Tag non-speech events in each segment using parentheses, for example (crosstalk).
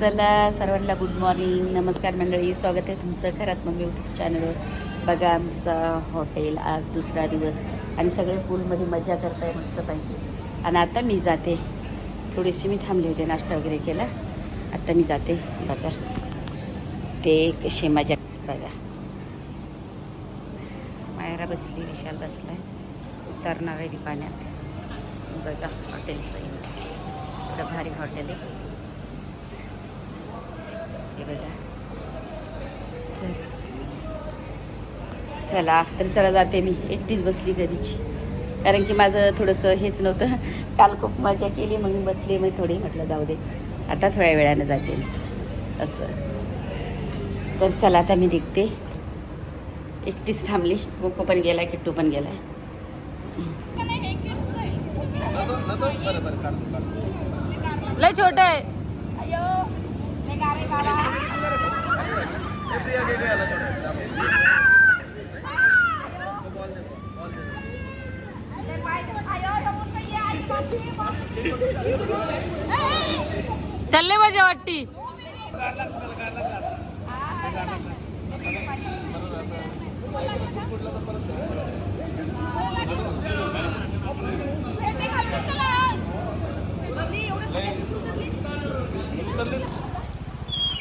चला सर्वांना good morning नमस्कार मंडळी. स्वागत आहे तुमचं घरात मम्मी यूट्यूब चॅनलवर बघा आमचा हॉटेल आज दुसरा दिवस आणि सगळे पूलमध्ये मजा करताय पाहिजे आणि आता मी जाते. थोडीशी मी थांबले होते नाश्ता वगैरे केला. आता मी जाते. बघा. ते कशी मजा बघा. मायरा बसली विशाल बसलाय. उतरणार आहे ती पाण्यात. बघा हॉटेलचं एवढं भारी हॉटेल आहे. बघा. तर चला तर चला जाते मी. एकटीच बसली कधीची कारण की माझं थोडंसं हेच नव्हतं. काल खूप मजा केली मग बसले मग थोडी म्हटलं जाऊ दे. आता थोड्या वेळानं जाते मी. असं. तर चला आता मी निघते. एकटीच थांबली. कोको पण गेला किट्टू पण गेलाय. लय छोट आहे. चालले मजा वाटती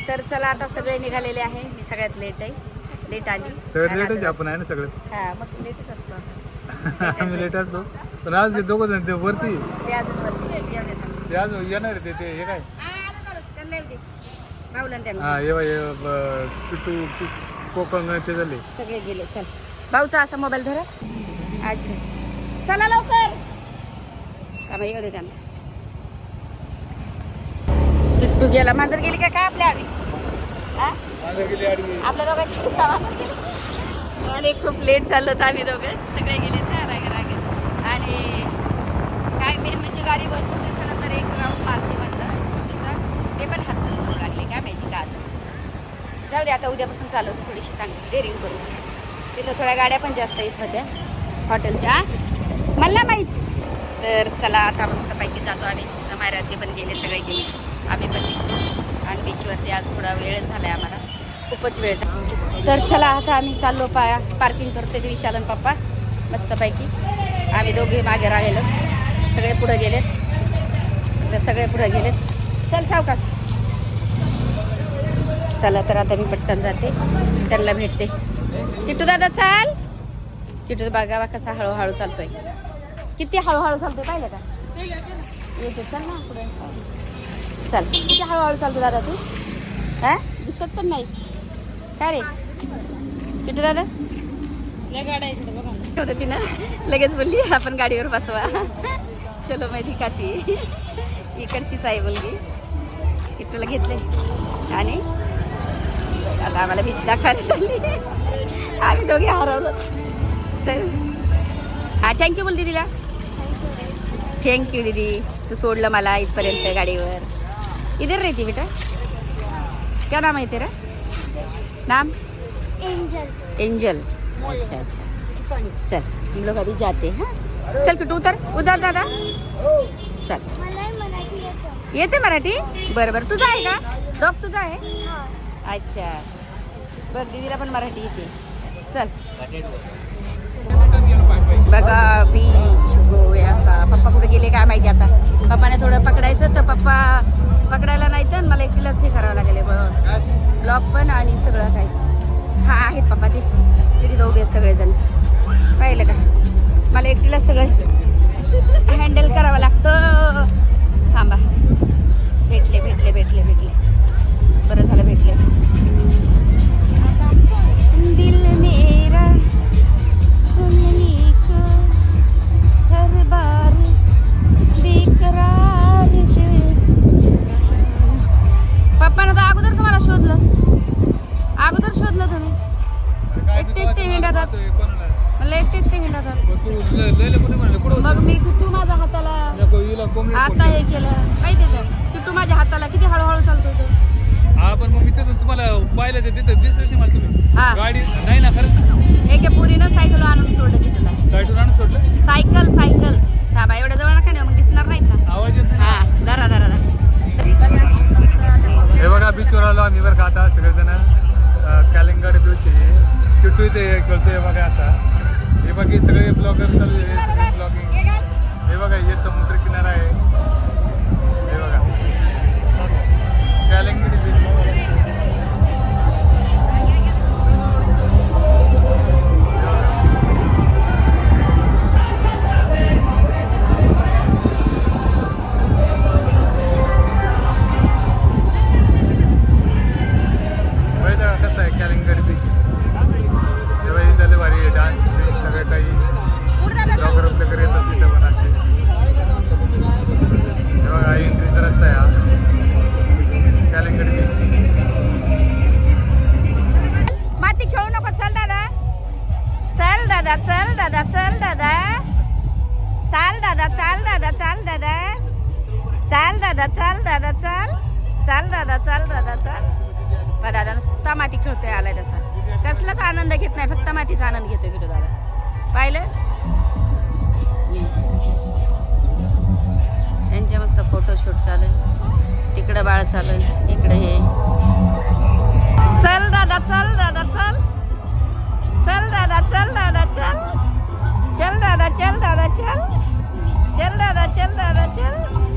तर चला आता सगळे निघालेले आहे. मी सगळ्यात लेट आहे. लेट आली. सगळ्यात लेटच आपण आहे ना सगळ्यात हा मग लेटच असतो. (laughs) आम्ही लेट असतो. पण आज ते दोघं जण ते वरती. ते अजून वरती. ते येणार ते ते हे काय? हा कोकण ते झाले. सगळे गेले. चल. भाऊचा असा मोबाईल धरा. अच्छा. चला लवकर. का बाई येऊ दे त्यांना. किट्टू गेला. मांजर गेली का काय आपल्या आधी? आपल्या दोघांच्या का आणि खूप लेट झालो होतं आम्ही दोघं. सगळे गेले त्या रागे आणि काय मेन म्हणजे गाडी भरपूर दिवसानंतर एक राऊंड मारते म्हटलं स्कूटीचा ते पण हात धरून लागले काय माहिती का आता. जाऊ दे आता उद्यापासून चालवतो थोडीशी चांगली. डेअरिंग करून. तिथं थोड्या गाड्या पण जास्त येत होत्या. हॉटेलच्या. मला माहीत. तर चला आता मस्तपैकी जातो आम्ही. मायरा ते पण गेले सगळे गेले. आम्ही पण. निघतो बीचवरती आज थोडा वेळ झाला आहे आम्हाला. खूपच वेळ झाला. तर चला आता आम्ही चाललो पा पार्किंग करते ते विशालन पप्पा. मस्तपैकी. आम्ही दोघे मागे राहिलो सगळे पुढे गेलेत. सगळे पुढे गेलेत. चल सावकाश. चला तर आता मी पटकन जाते. त्यांना भेटते. किट्टू दादा चाल. किट्टू बागा बा कसा हळूहळू चालतोय. किती हळूहळू चालतोय पाहिलं का? येते चल ना पुढे. चल. किती हळूहळू चालतो दादा तू? हा? दिसत पण नाहीस. काय रे? किट्टू दादा? होतं तिनं. लगेच बोलली आपण गाडीवर बसवा. चलो मैं दिखाती इकडचीच आहे मुलगी. किट्टूला घेतले आणि? आता आम्हाला भीती दाखवायला चालली. आम्ही दोघे हरवलो. तर हा थँक्यू बोल दीदीला थँक्यू दीदी. तू सोडलं मला इथपर्यंत गाडीवर. इधर रहती बेटा। क्या नाम है तेरा? नाम? एंजल एंजल अच्छा अच्छा। चल हम लोग अभी जाते हैं। चल किटू उतर। उतर दादा। चल। येतं. मराठी? बरं बरं. तुझं आहे का? डॉग तुझा आहे? हा. अच्छा. बरं दीदीला पण मराठी येते. चल. बघा बीच गोव्याचा पप्पा कुठे गेले काय माहिती आता? पप्पाने थोडं पकडायचं तर पप्पा पकडायला नाही तर मला एकटीलाच हे करावं लागेल बरोबर ब्लॉक पण आणि सगळं काय. हा आहेत पप्पा ते. तरी दोघे सगळेजण. पाहिलं का? मला एकटीला सगळं हँडल करावं लागतं. थांबा. भेटले भेटले भेटले भेटले. बरं झालं भेटले. दिल मी पाहिलं ते तिथं दिसलं नाही मला तुम्ही. हा. गाडी नाही ना खरंच एका पुरीनं सायकल आणून सोडलं किट्टूला साईडून आणून सोडलं? सायकल सायकल थांबा एवढ्या जवळ नका ना मग दिसणार नाहीत ना. आवाज येत नाही. हा धरा धरा धरा. हे बीचवर आलो आम्ही बरं का आता सगळेजण. कॅलिंगड बीच आहे. किट्टू इथे खेळतोय बघा असा. हे बघा सगळे ब्लॉगर चालू आहे ब्लॉगिंग हे बघा हे समुद्र किनारा. चाल चाल दादा चाल दादा चाल. बा दादा नुसता माती खेळतोय आलाय तसा. कसलाच आनंद घेत नाही फक्त मातीचा आनंद घेतोय किटू दादा. पाहिलं? त्यांचे मस्त फोटोशूट चालू तिकडं बाळ चालू इकडे हे. चल दादा चल दादा चल. चल दादा चल दादा चल. चल दादा चल दादा चल. चल दादा चल दादा चल.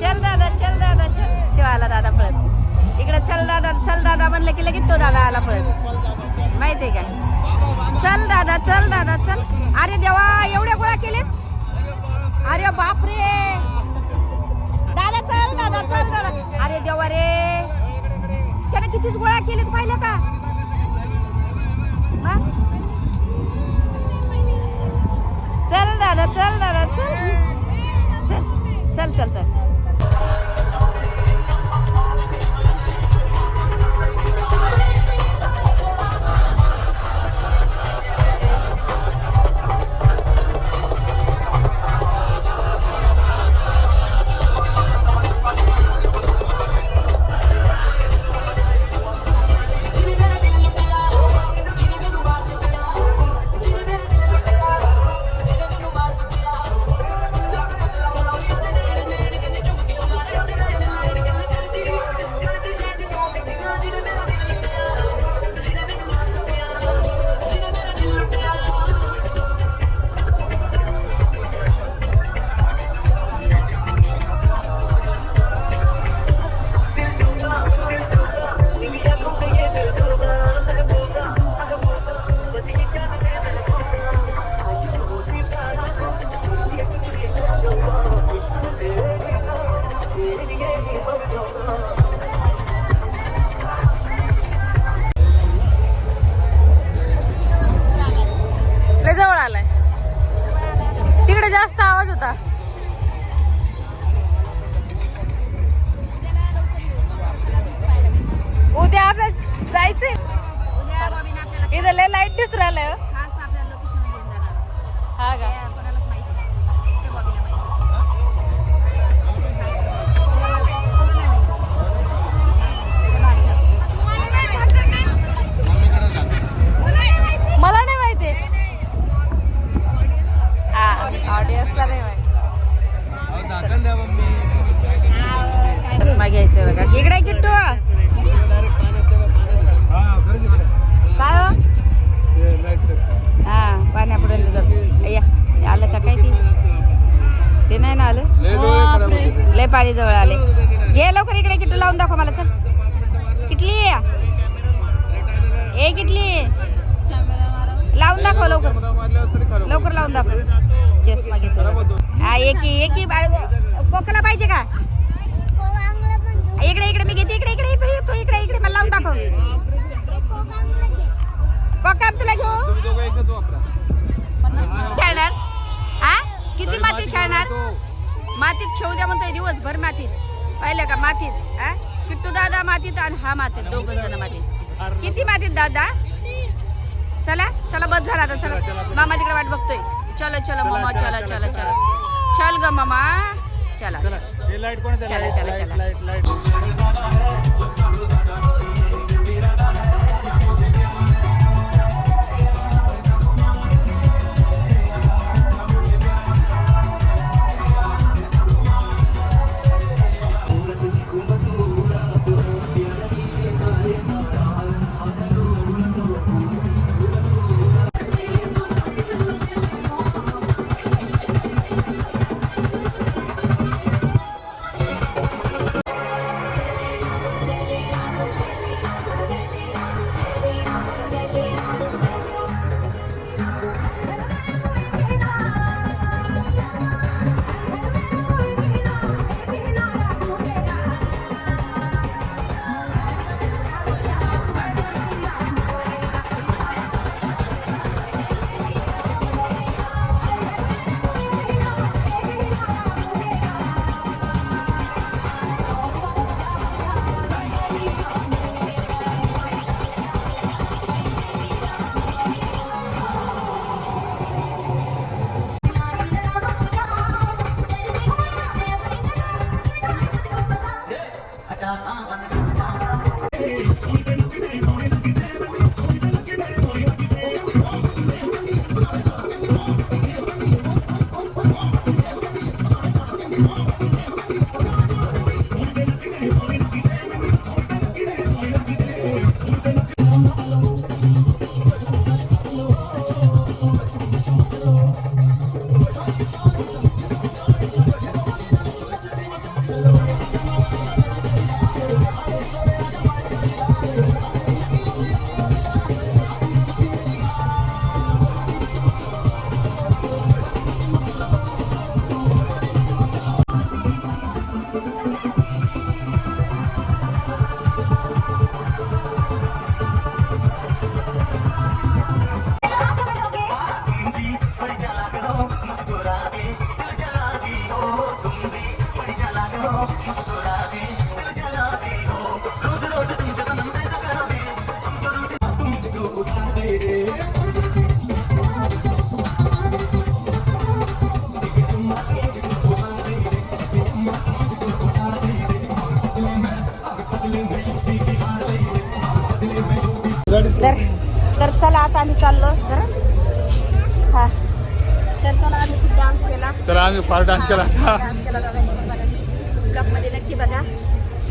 चल दादा चल दादा चल. तेव्हा आला दादा पळत. इकडे चल दादा चल दादा म्हणलं की लगेच तो दादा आला पळत. माहितीये का? चल दादा चल दादा चल. अरे देवा एवढ्या गोळा केलेत अरे बापरे. दादा चल दादा चल दादा. अरे देवा रे. त्याने कितीच गोळा केलेत पाहिलं का? हा? चल दादा चल दादा चल चल. चल चल चल. Yo, yo, yo, yo. घे लवकर इकडे किट्टू लावून दाखव मला चल. किटली. ए किटली. लावून दाखव लवकर. लवकर लावून दाखव. चष्मा घेतो हा एकी एकी कोकला पाहिजे का? इकडे इकडे मी घेते. इकडे इकडे येतो येतो इकडे इकडे मला लावून दाखव. कोकम तुला घेऊ? खेळणार? हा? किती मातीत खेळणार? मातीत खेळू द्या म्हणतोय दिवसभर मातीत. पाहिलं का मातीत हा? किट्टू दादा मातीत आणि हा मातीत दोघं जण मातीत. किती मातीत दादा? चला चला बस झाला आता चला. मामा तिकडे वाट बघतोय. चलो चलो मामा चलो चलो चलो चल ग मामा. चला. चला, चला, चला चला आम्ही फार डान्स केला.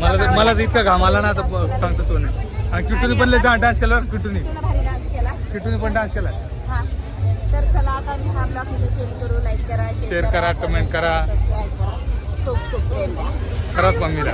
मला. तर मला तर इतका घाम आला ना आता सांगतो सोने. आणि किटूने पण लय डान्स केला किटूने. किटूने पण डान्स केला. हा. तर चला आता मी हा ब्लॉग इथे चेंज करू. लाईक करा Share करा, comment करा. खूप खूप प्रेम खरंच मम्मीला.